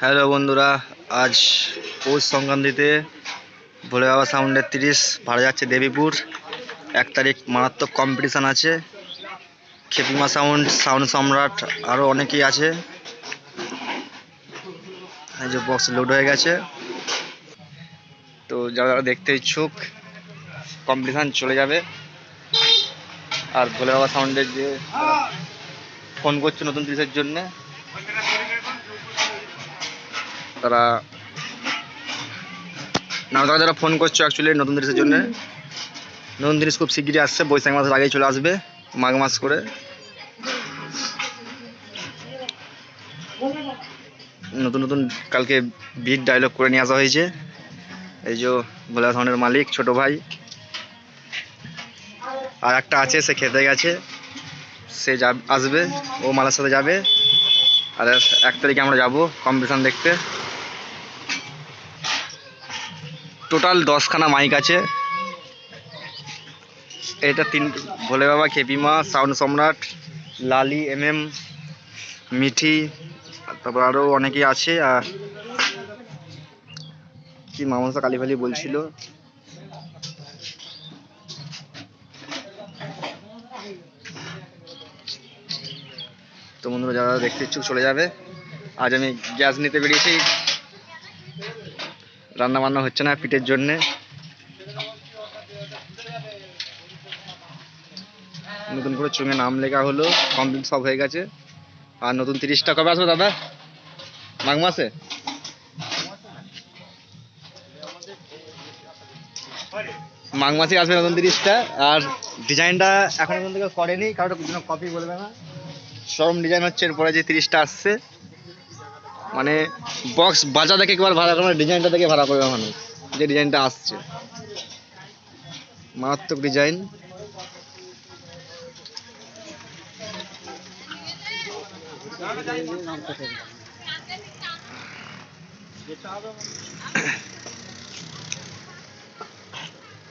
Hello বন্ধুরা, আজ পৌষ সংক্রান্তিতে ভোলে বাবা সাউন্ডের তিরিশ ভাড়া যাচ্ছে দেবীপুর। এক তারিখ মারাত্মক কম্পিটিশান আছে। খেপিমা সাউন্ড সাউন্ড সম্রাট আরও অনেকেই আছে। যে বক্স লোড হয়ে গেছে। তো যারা যারা দেখতে ইচ্ছুক কম্পিটিশান চলে যাবে। আর ভোলে বাবা সাউন্ডের যে ফোন করছে নতুন তিরিশের জন্যে তারা না তারা যারা ফোন করছ অ্যাকচুয়ালি নতুন জিনিসের জন্য। নতুন জিনিস খুব শিগগিরই আসছে বৈশাখ মাসের আগেই চলে আসবে মাঘ মাস করে। নতুন নতুন কালকে বিট ডায়লগ করে নিয়ে আসা হয়েছে। এই যে ভোলা ধরনের মালিক ছোট ভাই। আর একটা আছে সে খেতে গেছে। সে আসবে ও মালার সাথে যাবে। আর এক তারিখে আমরা যাব কম্পিটিশন দেখতে। টোটাল দশখানা মাইক আছে। এটা তিন, ভোলে বাবা খেপিমা সাউন্ড সম্রাট, লালি এম এম মিঠি, তারপর আরও অনেকেই আছে, আর কি মামসা কালীফালি বলছিল। তো বন্ধুরা, যারা দেখতে ইচ্ছুক চলে যাবে। আজ আমি গ্যাস নিতে বেরিয়েছি। রান্না বান্না হচ্ছে না পিঠের জন্যে। নতুন করে চুঙে নাম লেখা হলো, কমপ্লিট সব হয়ে গেছে। আর নতুন তিরিশটা কবে আসবে দাদা? মাঘ মাসে? মাঘ মাসে আসবে নতুন তিরিশটা। আর ডিজাইনটা এখন কেউ করেনি, কারোর কপি বলবে না। সরম ডিজাইন হচ্ছে, এরপরে যে তিরিশটা আসছে মানে বক্স বাজা দেখে একবার ভাড়া করবে ডিজাইনটা দেখে ভাড়া করবে মানুষ, যে ডিজাইনটা আসছে। মারাত্মক ডিজাইন।